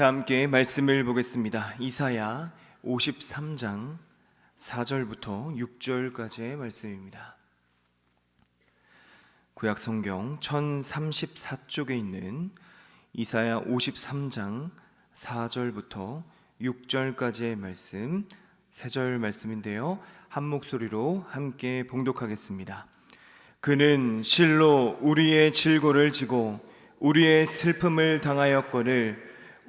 다 함께 말씀을 보겠습니다. 이사야 53장 4절부터 6절까지의 말씀입니다. 구약 성경 1034쪽에 있는 이사야 53장 4절부터 6절까지의 말씀 세 절 말씀인데요. 한 목소리로 함께 봉독하겠습니다. 그는 실로 우리의 질고를 지고 우리의 슬픔을 당하였거늘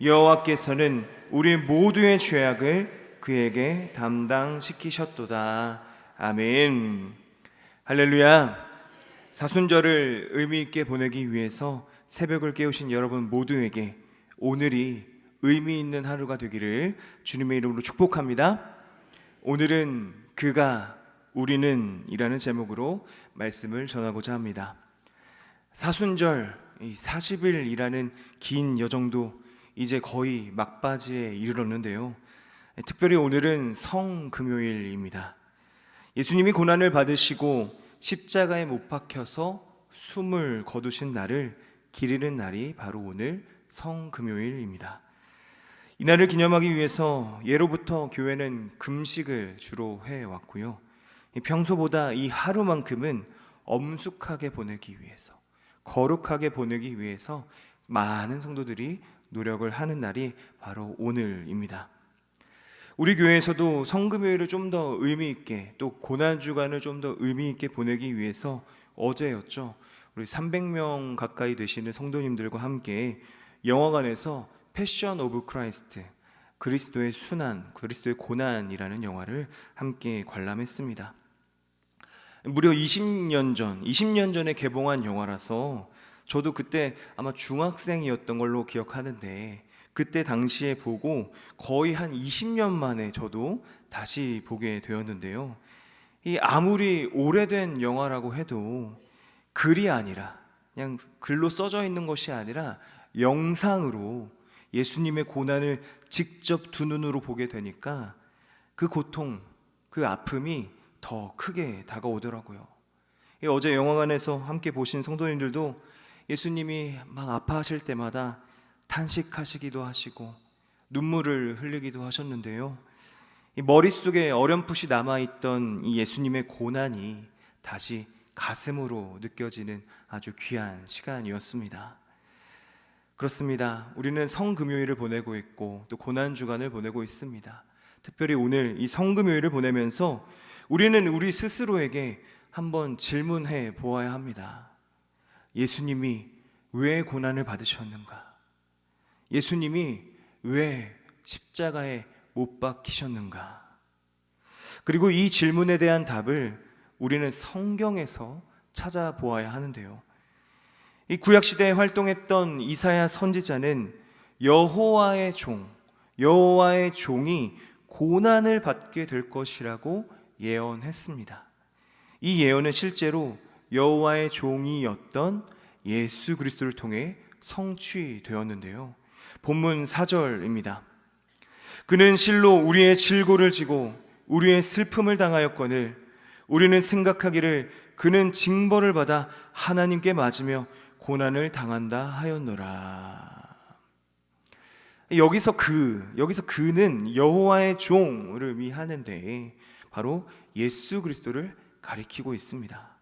여호와께서는 우리 모두의 죄악을 그에게 담당시키셨도다. 아멘. 할렐루야. 사순절을 의미 있게 보내기 위해서 새벽을 깨우신 여러분 모두에게 오늘이 의미 있는 하루가 되기를 주님의 이름으로 축복합니다. 오늘은 그가 우리는 이라는 제목으로 말씀을 전하고자 합니다. 사순절 이 40일이라는 긴 여정도 이제 거의 막바지에 이르렀는데요. 특별히 오늘은 성금요일입니다. 예수님이 고난을 받으시고 십자가에 못 박혀서 숨을 거두신 날을 기리는 날이 바로 오늘 성금요일입니다. 이 날을 기념하기 위해서 예로부터 교회는 금식을 주로 해 왔고요. 평소보다 이 하루만큼은 엄숙하게 보내기 위해서 거룩하게 보내기 위해서 많은 성도들이 노력을 하는 날이 바로 오늘입니다. 우리 교회에서도 성금요일을 좀 더 의미 있게 또 고난 주간을 좀 더 의미 있게 보내기 위해서 어제였죠. 우리 300명 가까이 되시는 성도님들과 함께 영화관에서 패션 오브 크라이스트 그리스도의 순환, 그리스도의 고난이라는 영화를 함께 관람했습니다. 무려 20년 전, 20년 전에 개봉한 영화라서 저도 그때 아마 중학생이었던 걸로 기억하는데 그때 당시에 보고 거의 한 20년 만에 저도 다시 보게 되었는데요. 이 아무리 오래된 영화라고 해도 글이 아니라 그냥 글로 써져 있는 것이 아니라 영상으로 예수님의 고난을 직접 두 눈으로 보게 되니까 그 고통, 그 아픔이 더 크게 다가오더라고요. 어제 영화관에서 함께 보신 성도님들도 예수님이 막 아파하실 때마다 탄식하시기도 하시고 눈물을 흘리기도 하셨는데요. 이 머릿속에 어렴풋이 남아있던 이 예수님의 고난이 다시 가슴으로 느껴지는 아주 귀한 시간이었습니다. 그렇습니다. 우리는 성금요일을 보내고 있고 또 고난 주간을 보내고 있습니다. 특별히 오늘 이 성금요일을 보내면서 우리는 우리 스스로에게 한번 질문해 보아야 합니다. 예수님이 왜 고난을 받으셨는가? 예수님이 왜 십자가에 못 박히셨는가? 그리고 이 질문에 대한 답을 우리는 성경에서 찾아보아야 하는데요. 이 구약 시대에 활동했던 이사야 선지자는 여호와의 종, 여호와의 종이 고난을 받게 될 것이라고 예언했습니다. 이 예언은 실제로 여호와의 종이었던 예수 그리스도를 통해 성취되었는데요. 본문 4절입니다. 그는 실로 우리의 질고를 지고 우리의 슬픔을 당하였거늘 우리는 생각하기를 그는 징벌을 받아 하나님께 맞으며 고난을 당한다 하였노라. 여기서 그 여기서 그는 여호와의 종을 의미하는데 바로 예수 그리스도를 가리키고 있습니다.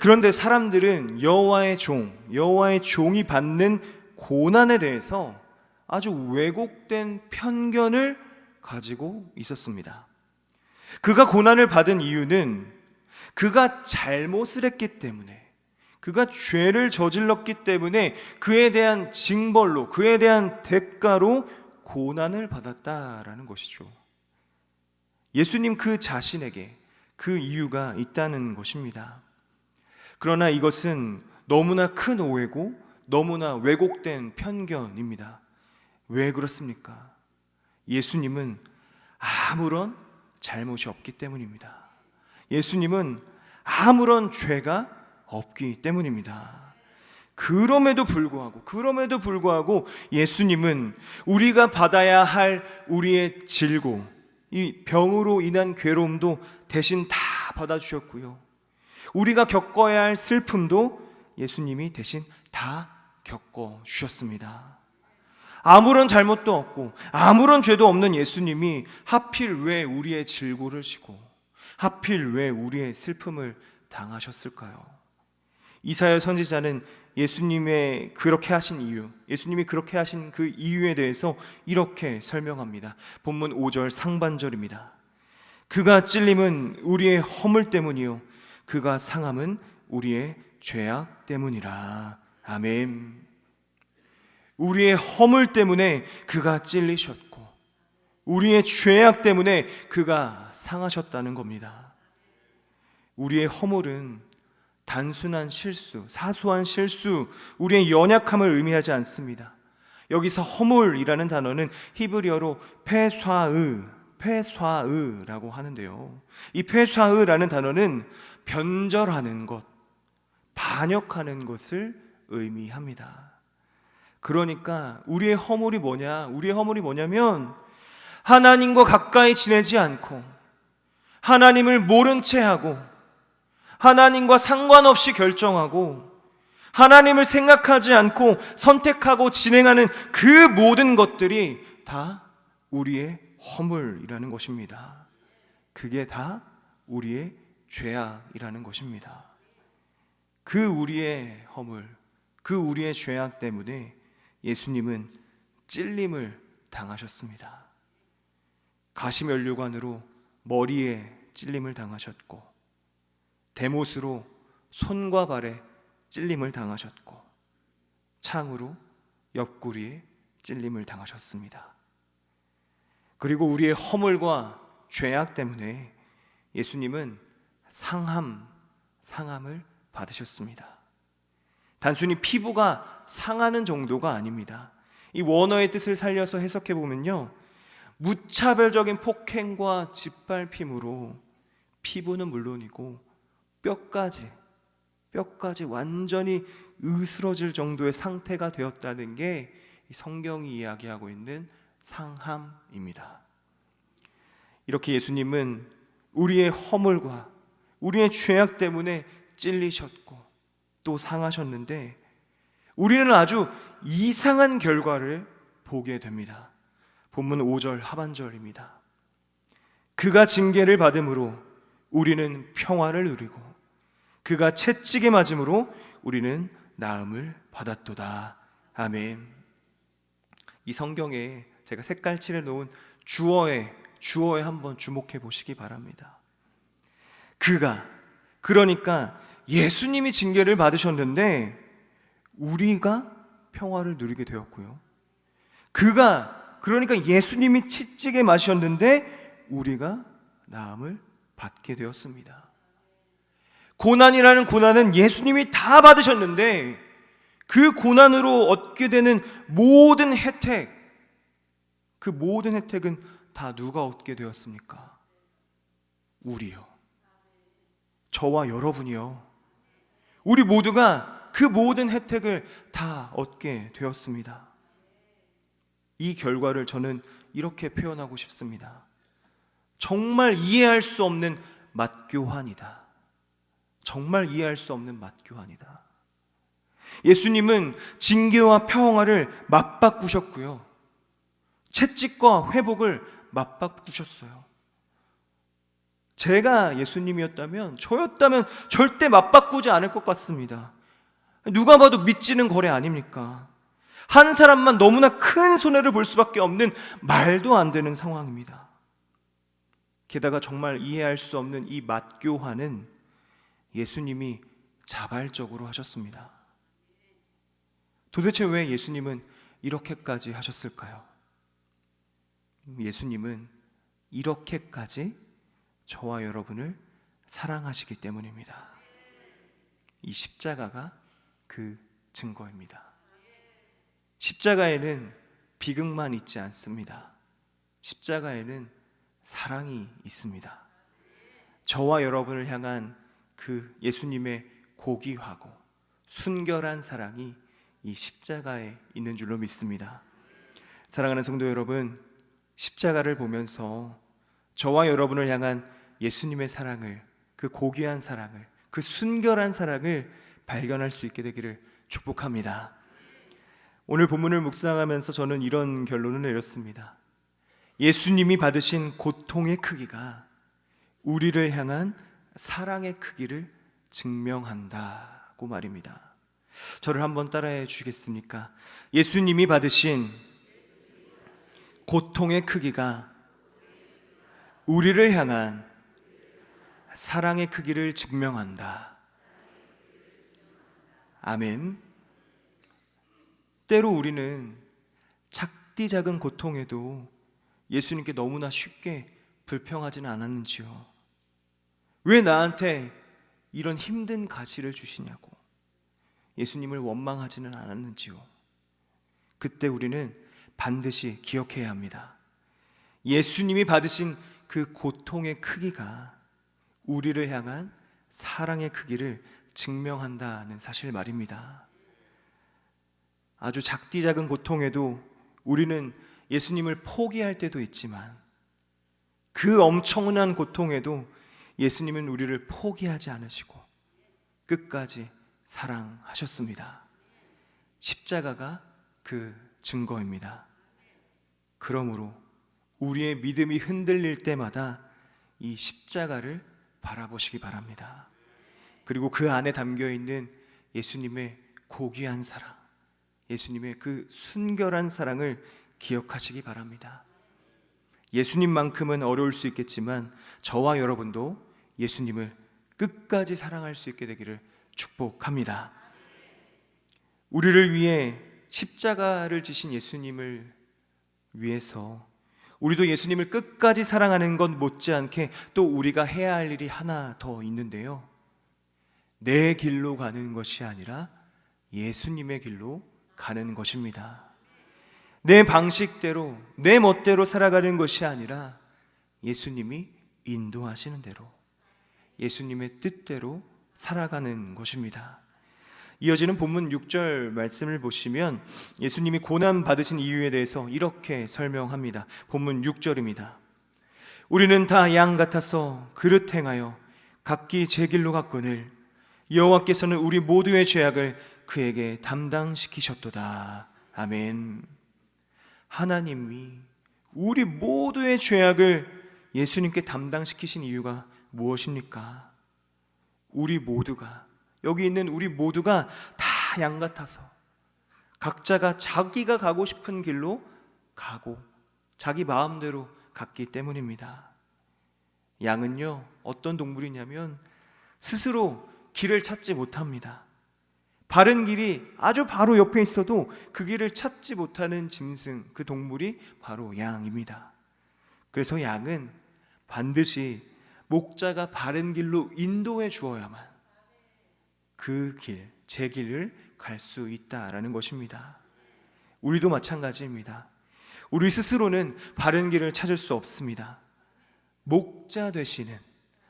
그런데 사람들은 여호와의 종, 여호와의 종이 받는 고난에 대해서 아주 왜곡된 편견을 가지고 있었습니다. 그가 고난을 받은 이유는 그가 잘못을 했기 때문에 그가 죄를 저질렀기 때문에 그에 대한 징벌로 그에 대한 대가로 고난을 받았다라는 것이죠. 예수님 그 자신에게 그 이유가 있다는 것입니다. 그러나 이것은 너무나 큰 오해고 너무나 왜곡된 편견입니다. 왜 그렇습니까? 예수님은 아무런 잘못이 없기 때문입니다. 예수님은 아무런 죄가 없기 때문입니다. 그럼에도 불구하고, 그럼에도 불구하고 예수님은 우리가 받아야 할 우리의 질고, 이 병으로 인한 괴로움도 대신 다 받아주셨고요. 우리가 겪어야 할 슬픔도 예수님이 대신 다 겪어 주셨습니다. 아무런 잘못도 없고 아무런 죄도 없는 예수님이 하필 왜 우리의 질고를 지고 하필 왜 우리의 슬픔을 당하셨을까요? 이사야 선지자는 예수님의 그렇게 하신 이유, 예수님이 그렇게 하신 그 이유에 대해서 이렇게 설명합니다. 본문 5절 상반절입니다. 그가 찔림은 우리의 허물 때문이요 그가 상함은 우리의 죄악 때문이라. 아멘. 우리의 허물 때문에 그가 찔리셨고 우리의 죄악 때문에 그가 상하셨다는 겁니다. 우리의 허물은 단순한 실수, 사소한 실수, 우리의 연약함을 의미하지 않습니다. 여기서 허물이라는 단어는 히브리어로 페쏴으, 페쏴으라고 하는데요. 이 페쏴으라는 단어는 변절하는 것, 반역하는 것을 의미합니다. 그러니까 우리의 허물이 뭐냐? 우리의 허물이 뭐냐면 하나님과 가까이 지내지 않고 하나님을 모른 채 하고 하나님과 상관없이 결정하고 하나님을 생각하지 않고 선택하고 진행하는 그 모든 것들이 다 우리의 허물이라는 것입니다. 그게 다 우리의 죄악이라는 것입니다. 그 우리의 허물, 그 우리의 죄악 때문에 예수님은 찔림을 당하셨습니다. 가시면류관으로 머리에 찔림을 당하셨고 대못으로 손과 발에 찔림을 당하셨고 창으로 옆구리에 찔림을 당하셨습니다. 그리고 우리의 허물과 죄악 때문에 예수님은 상함, 상함을 받으셨습니다. 단순히 피부가 상하는 정도가 아닙니다. 이 원어의 뜻을 살려서 해석해 보면요. 무차별적인 폭행과 짓밟힘으로 피부는 물론이고 뼈까지 뼈까지 완전히 으스러질 정도의 상태가 되었다는 게 성경이 이야기하고 있는 상함입니다. 이렇게 예수님은 우리의 허물과 우리의 죄악 때문에 찔리셨고 또 상하셨는데 우리는 아주 이상한 결과를 보게 됩니다. 본문 5절 하반절입니다. 그가 징계를 받음으로 우리는 평화를 누리고 그가 채찍에 맞음으로 우리는 나음을 받았도다. 아멘. 이 성경에 제가 색깔 칠해 놓은 주어에 주어에 한번 주목해 보시기 바랍니다. 그가 그러니까 예수님이 징계를 받으셨는데 우리가 평화를 누리게 되었고요. 그가 그러니까 예수님이 치찌게 마셨는데 우리가 나음을 받게 되었습니다. 고난이라는 고난은 예수님이 다 받으셨는데 그 고난으로 얻게 되는 모든 혜택, 그 모든 혜택은 다 누가 얻게 되었습니까? 우리요. 저와 여러분이요. 우리 모두가 그 모든 혜택을 다 얻게 되었습니다. 이 결과를 저는 이렇게 표현하고 싶습니다. 정말 이해할 수 없는 맛교환이다. 정말 이해할 수 없는 맛교환이다. 예수님은 징계와 평화를 맞바꾸셨고요. 채찍과 회복을 맞바꾸셨어요. 제가 예수님이었다면 저였다면 절대 맞바꾸지 않을 것 같습니다. 누가 봐도 믿지는 거래 아닙니까? 한 사람만 너무나 큰 손해를 볼 수밖에 없는 말도 안 되는 상황입니다. 게다가 정말 이해할 수 없는 이 맞교환은 예수님이 자발적으로 하셨습니다. 도대체 왜 예수님은 이렇게까지 하셨을까요? 예수님은 이렇게까지 저와 여러분을 사랑하시기 때문입니다. 이 십자가가 그 증거입니다. 십자가에는 비극만 있지 않습니다. 십자가에는 사랑이 있습니다. 저와 여러분을 향한 그 예수님의 고귀하고 순결한 사랑이 이 십자가에 있는 줄로 믿습니다. 사랑하는 성도 여러분, 십자가를 보면서 저와 여러분을 향한 예수님의 사랑을 그 고귀한 사랑을 그 순결한 사랑을 발견할 수 있게 되기를 축복합니다. 오늘 본문을 묵상하면서 저는 이런 결론을 내렸습니다. 예수님이 받으신 고통의 크기가 우리를 향한 사랑의 크기를 증명한다고 말입니다. 저를 한번 따라해 주시겠습니까? 예수님이 받으신 고통의 크기가 우리를 향한 사랑의 크기를 증명한다. 아멘. 때로 우리는 작디 작은 고통에도 예수님께 너무나 쉽게 불평하지는 않았는지요. 왜 나한테 이런 힘든 가시를 주시냐고 예수님을 원망하지는 않았는지요. 그때 우리는 반드시 기억해야 합니다. 예수님이 받으신 그 고통의 크기가 우리를 향한 사랑의 크기를 증명한다는 사실 말입니다. 아주 작디 작은 고통에도 우리는 예수님을 포기할 때도 있지만 그 엄청난 고통에도 예수님은 우리를 포기하지 않으시고 끝까지 사랑하셨습니다. 십자가가 그 증거입니다. 그러므로 우리의 믿음이 흔들릴 때마다 이 십자가를 바라보시기 바랍니다. 그리고 그 안에 담겨 있는 예수님의 고귀한 사랑, 예수님의 그 순결한 사랑을 기억하시기 바랍니다. 예수님만큼은 어려울 수 있겠지만 저와 여러분도 예수님을 끝까지 사랑할 수 있게 되기를 축복합니다. 우리를 위해 십자가를 지신 예수님을 위해서 우리도 예수님을 끝까지 사랑하는 것 못지않게 또 우리가 해야 할 일이 하나 더 있는데요. 내 길로 가는 것이 아니라 예수님의 길로 가는 것입니다. 내 방식대로, 내 멋대로 살아가는 것이 아니라 예수님이 인도하시는 대로, 예수님의 뜻대로 살아가는 것입니다. 이어지는 본문 6절 말씀을 보시면 예수님이 고난 받으신 이유에 대해서 이렇게 설명합니다. 본문 6절입니다. 우리는 다 양 같아서 그릇 행하여 각기 제 길로 갔거늘 여호와께서는 우리 모두의 죄악을 그에게 담당시키셨도다. 아멘. 하나님이 우리 모두의 죄악을 예수님께 담당시키신 이유가 무엇입니까? 우리 모두가 여기 있는 우리 모두가 다 양 같아서 각자가 자기가 가고 싶은 길로 가고 자기 마음대로 갔기 때문입니다. 양은요, 어떤 동물이냐면 스스로 길을 찾지 못합니다. 바른 길이 아주 바로 옆에 있어도 그 길을 찾지 못하는 짐승, 그 동물이 바로 양입니다. 그래서 양은 반드시 목자가 바른 길로 인도해 주어야만 그 길, 제 길을 갈 수 있다라는 것입니다. 우리도 마찬가지입니다. 우리 스스로는 바른 길을 찾을 수 없습니다. 목자 되시는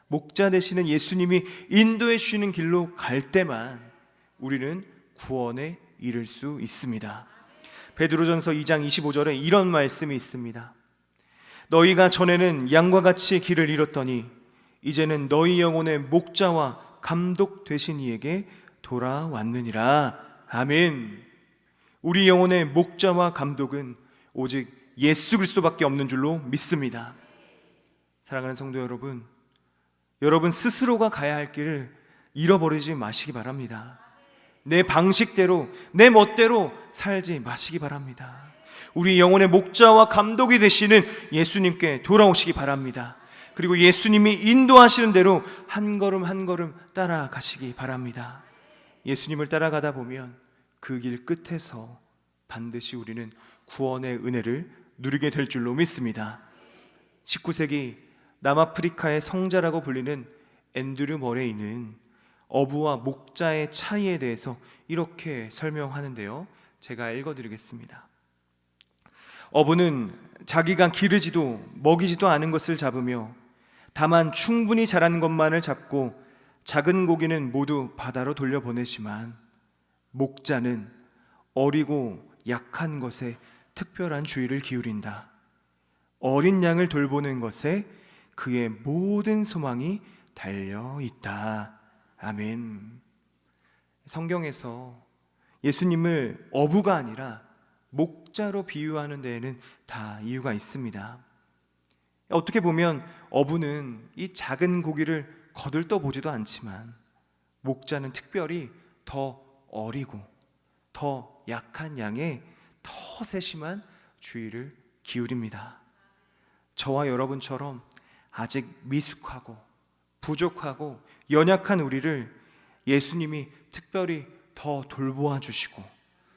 목자 되시는 예수님이 인도해 주시는 길로 갈 때만 우리는 구원에 이를 수 있습니다. 베드로전서 2장 25절에 이런 말씀이 있습니다. 너희가 전에는 양과 같이 길을 잃었더니 이제는 너희 영혼의 목자와 감독 되신 이에게 돌아왔느니라. 아멘. 우리 영혼의 목자와 감독은 오직 예수 그리스도밖에 없는 줄로 믿습니다. 사랑하는 성도 여러분, 여러분 스스로가 가야 할 길을 잃어버리지 마시기 바랍니다. 내 방식대로, 내 멋대로 살지 마시기 바랍니다. 우리 영혼의 목자와 감독이 되시는 예수님께 돌아오시기 바랍니다. 그리고 예수님이 인도하시는 대로 한 걸음 한 걸음 따라가시기 바랍니다. 예수님을 따라가다 보면 그 길 끝에서 반드시 우리는 구원의 은혜를 누리게 될 줄로 믿습니다. 19세기 남아프리카의 성자라고 불리는 앤드류 머레이는 어부와 목자의 차이에 대해서 이렇게 설명하는데요. 제가 읽어 드리겠습니다. 어부는 자기가 기르지도 먹이지도 않은 것을 잡으며 다만 충분히 자란 것만을 잡고 작은 고기는 모두 바다로 돌려보내지만 목자는 어리고 약한 것에 특별한 주의를 기울인다. 어린 양을 돌보는 것에 그의 모든 소망이 달려 있다. 아멘. 성경에서 예수님을 어부가 아니라 목자로 비유하는 데에는 다 이유가 있습니다. 어떻게 보면 어부는 이 작은 고기를 거들떠 보지도 않지만 목자는 특별히 더 어리고 더 약한 양에 더 세심한 주의를 기울입니다. 저와 여러분처럼 아직 미숙하고 부족하고 연약한 우리를 예수님이 특별히 더 돌보아 주시고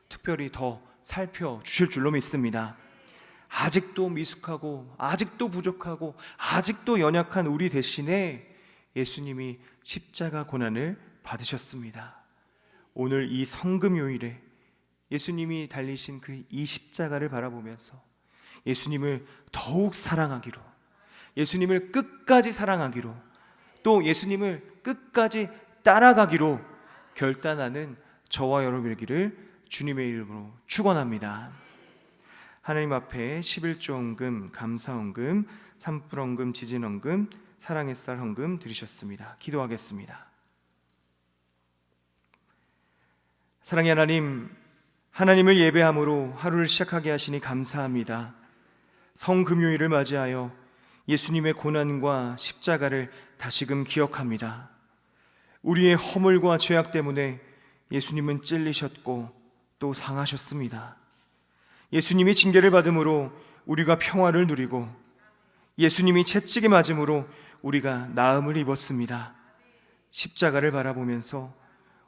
특별히 더 살펴 주실 줄로 믿습니다. 아직도 미숙하고 아직도 부족하고 아직도 연약한 우리 대신에 예수님이 십자가 고난을 받으셨습니다. 오늘 이 성금 요일에 예수님이 달리신 그 이 십자가를 바라보면서 예수님을 더욱 사랑하기로 예수님을 끝까지 사랑하기로 또 예수님을 끝까지 따라가기로 결단하는 저와 여러분에게를 주님의 이름으로 축원합니다. 하나님 앞에 11조원금, 감사원금, 산불원금, 지진원금, 사랑의 쌀 헌금 드리셨습니다. 기도하겠습니다. 사랑의 하나님, 하나님을 예배함으로 하루를 시작하게 하시니 감사합니다. 성금요일을 맞이하여 예수님의 고난과 십자가를 다시금 기억합니다. 우리의 허물과 죄악 때문에 예수님은 찔리셨고 또 상하셨습니다. 예수님이 징계를 받음으로 우리가 평화를 누리고 예수님이 채찍에 맞음으로 우리가 나음을 입었습니다. 십자가를 바라보면서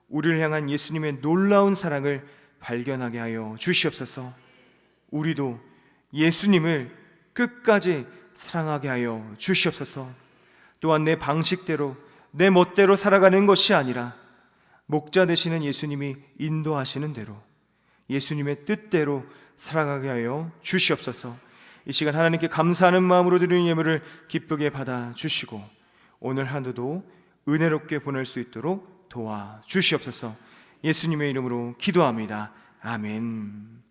우리를 향한 예수님의 놀라운 사랑을 발견하게 하여 주시옵소서. 우리도 예수님을 끝까지 사랑하게 하여 주시옵소서. 또한 내 방식대로 내 멋대로 살아가는 것이 아니라 목자 되시는 예수님이 인도하시는 대로 예수님의 뜻대로 살아가게 하여 주시옵소서. 이 시간 하나님께 감사하는 마음으로 드리는 예물을 기쁘게 받아 주시고 오늘 하루도 은혜롭게 보낼 수 있도록 도와 주시옵소서. 예수님의 이름으로 기도합니다. 아멘.